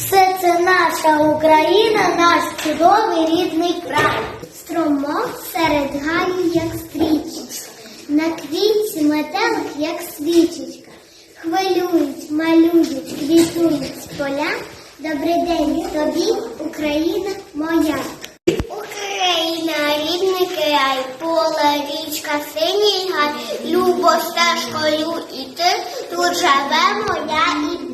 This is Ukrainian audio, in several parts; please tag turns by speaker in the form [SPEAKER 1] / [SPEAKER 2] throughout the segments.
[SPEAKER 1] Все це наша Україна, наш чудовий рідний край. Струмок серед гаї, як стрічечка, на квітці метелик, як свічечка. Хвилюють, малюють, квітують поля. Добрий день тобі, Україна моя. Україна, рідний край, поле, річка, синій гай, любо стежкою іти, тут живе моя і ти.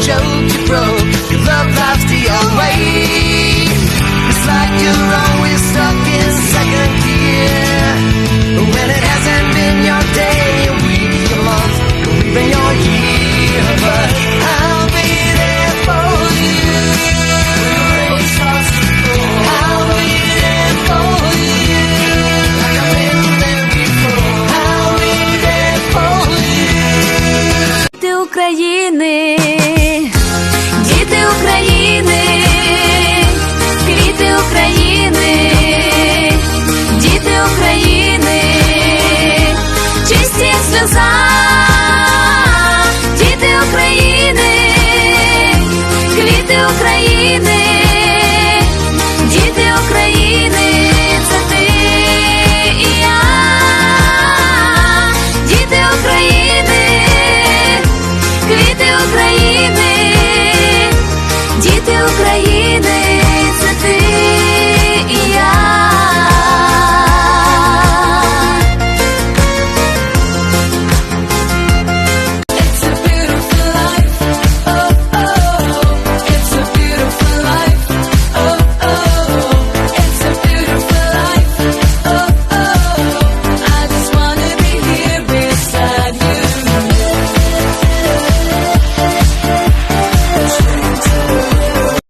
[SPEAKER 1] Joe. України.